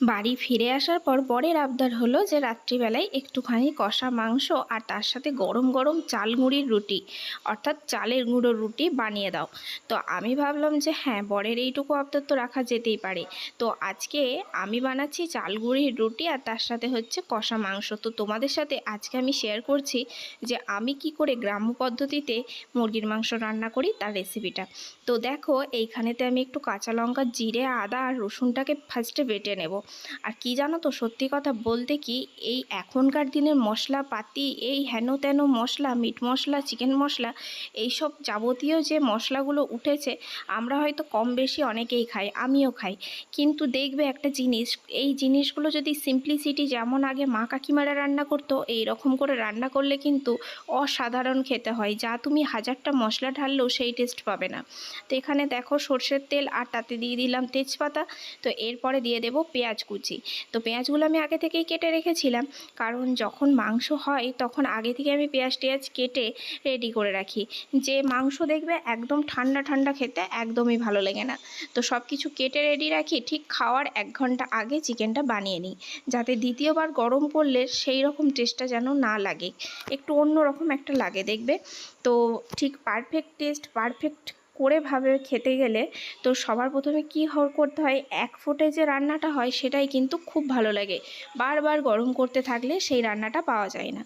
বাড়ি ফিরে আসার পর বরের আবদার হলো যে রাত্রিবেলায় একটুখানি কষা মাংস আর তার সাথে গরম গরম চাল গুঁড়ির রুটি, অর্থাৎ চালের গুঁড়োর রুটি বানিয়ে দাও। তো আমি ভাবলাম যে হ্যাঁ বরের এইটুকু আবদার তো রাখা যেতেই পারে। তো আজকে আমি বানাচ্ছি চাল গুঁড়ির রুটি আর তার সাথে হচ্ছে কষা মাংস। তো তোমাদের সাথে আজকে আমি শেয়ার করছি যে আমি কি করে গ্রাম্য পদ্ধতিতে মুরগির মাংস রান্না করি তার রেসিপিটা তো দেখো, এইখানেতে আমি একটু কাঁচা লঙ্কা, জিরে, আদা আর রসুনটাকে ফার্স্টে বেটে নেব। আর কি জানো তো, সত্যি কথা বলতে কি, এই এখনকার দিনের মশলাপাতি, এই হেন তেন মশলা, মিট মশলা, চিকেন মশলা, এইসব যাবতীয় যে মশলাগুলো উঠেছে, আমরা হয়তো কম বেশি অনেকেই খাই, আমিও খাই। কিন্তু দেখবে একটা জিনিস, এই জিনিসগুলো যদি সিম্পলিসিটি যেমন আগে মা কাকিমারা রান্না করতো, এই রকম করে রান্না করলে কিন্তু অসাধারণ খেতে হয়, যা তুমি হাজারটা মশলা ঢাললেও সেই টেস্ট পাবে না। তো এখানে দেখো সর্ষের তেল, আর তাতে দিয়ে দিলাম তেজপাতা, তো এরপরে দিয়ে দেবো পেঁয়াজ। কুচি। তো পেঁয়াজগুলো আমি আগে থেকেই কেটে রেখেছিলাম। কারণ যখন মাংস হয়, তখন আগে থেকে আমি পেঁয়াজ টেয়াজ কেটে রেডি করে রাখি। যে মাংস দেখবে একদম ঠান্ডা ঠান্ডা খেতে একদমই ভালো লাগে না। তো সব কিছু কেটে রেডি রাখি, ঠিক খাওয়ার এক ঘণ্টা আগে চিকেনটা বানিয়ে নিই। যাতে দ্বিতীয়বার গরম করলে সেই রকম টেস্টটা যেন না লাগে। একটু অন্য রকম একটা লাগে, দেখবে? তো ঠিক পারফেক্ট টেস্ট পারফেক্ট করে ভাবে খেতে গেলে তো সবার প্রথমে কী করতে হয়? এক ফোঁটে যে রান্নাটা হয় সেটাই কিন্তু খুব ভালো লাগে। বারবার গরম করতে থাকলে সেই রান্নাটা পাওয়া যায় না।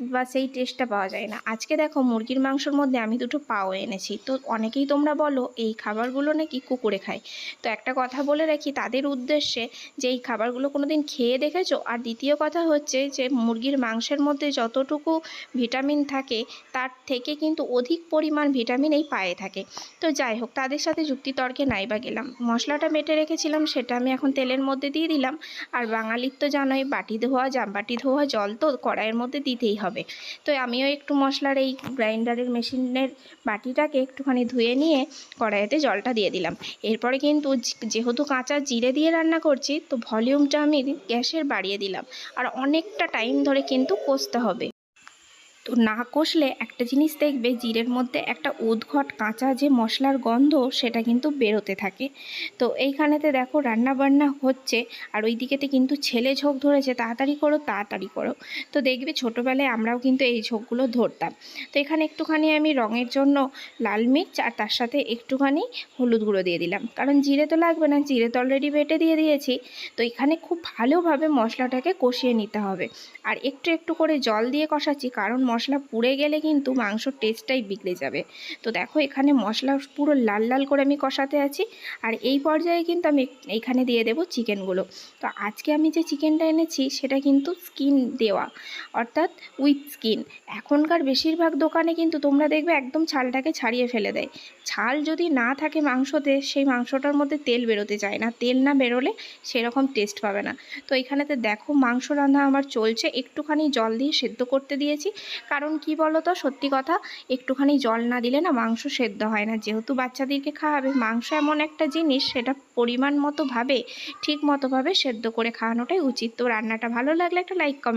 বা সেই টেস্টটা পাওয়া যায় না। আজকে দেখো মুরগির মাংসর মধ্যে আমি দুটো পাও এনেছি। তো অনেকেই তোমরা বলো, এই খাবারগুলো নাকি কুকুরে খায়? তো একটা কথা বলে রাখি, তাদের উদ্দেশ্যে যে এই খাবারগুলো কোনো দিন খেয়ে দেখেছ? আর দ্বিতীয় কথা হচ্ছে যে মুরগির মাংসের মধ্যে যতটুকু ভিটামিন থাকে, তার থেকে কিন্তু অধিক পরিমাণ ভিটামিন এই পায়ে থাকে। তো যাই হোক, তাদের সাথে যুক্তিতর্কে নাই বা গেলাম। মশলাটা মেটে রেখেছিলাম, সেটা আমি এখন তেলের মধ্যে দিয়ে দিলাম। আর বাঙালির তো জানোই, বাটি ধোয়া, জামবাটি ধোয়া, জল তো কড়াইয়ের মধ্যে দিতেই হবে। তো আমিও একটু মশলার এই গ্রাইন্ডারের মেশিনের বাটিটাকে একটুখানি ধুয়ে নিয়ে কড়াইতে জলটা দিয়ে দিলাম। এরপরে কিন্তু যেহেতু কাঁচা জিরে দিয়ে রান্না করছি, তো ভলিউমটা আমি গ্যাসের বাড়িয়ে দিলাম। আর অনেকটা টাইম ধরে কিন্তু কষতে হবে। তো না কষলে একটা জিনিস দেখবে জিরের মধ্যে একটা উদ্ঘট কাঁচা যে মশলার গন্ধ সেটা কিন্তু বেরোতে থাকে। তো এইখানেতে দেখো রান্না বান্না হচ্ছে আর ওই দিকেতে কিন্তু ছেলে ঝোঁক ধরেছে, তাড়াতাড়ি করো তাড়াতাড়ি করো। তো দেখবে ছোটোবেলায় আমরাও কিন্তু এই ঝোঁকগুলো ধরতাম। তো এখানে একটুখানি আমি রঙের জন্য লাল মির্চ আর তার সাথে একটুখানি হলুদ গুঁড়ো দিয়ে দিলাম। কারণ জিরে তো লাগবে না, জিরে তো অলরেডি বেটে দিয়ে দিয়েছি। তো এখানে খুব ভালোভাবে মশলাটাকে কষিয়ে নিতে হবে। আর একটু একটু করে জল দিয়ে কষাচ্ছি, কারণ মশলা পুড়ে গেলে কিন্তু মাংসর টেস্টটাই বিগড়ে যাবে। তো দেখো এখানে মশলা পুরো লাল লাল করে আমি কষাতে আছি আর এই পর্যায়ে কিন্তু আমি এইখানে দিয়ে দেবো চিকেনগুলো। তো আজকে আমি যে চিকেনটা এনেছি সেটা কিন্তু স্কিন দেওয়া, অর্থাৎ উইথ স্কিন এখনকার বেশিরভাগ দোকানে কিন্তু তোমরা দেখবে একদম ছালটাকে ছাড়িয়ে ফেলে দেয়। ছাল যদি না থাকে মাংসতে, সেই মাংসটার মধ্যে তেল বেরোতে চায় না। তেল না বেরোলে সেরকম টেস্ট পাবে না। তো এখানেতে দেখো মাংস রান্না আমার চলছে। একটুখানি জল দিয়ে সেদ্ধ করতে দিয়েছি। কারণ কি বলো তো সত্যি কথা, একটুখানি জল না দিলে না মাংস সেদ্ধ হয় না। যেহেতু বাচ্চাদেরকে খাওয়াবে, মাংস এমন একটা জিনিস, সেটা পরিমাণ মতোভাবে ঠিক মতোভাবে সেদ্ধ করে খাওয়ানোটাই উচিত। তো রান্নাটা ভালো লাগলে একটা লাইক কমেন্ট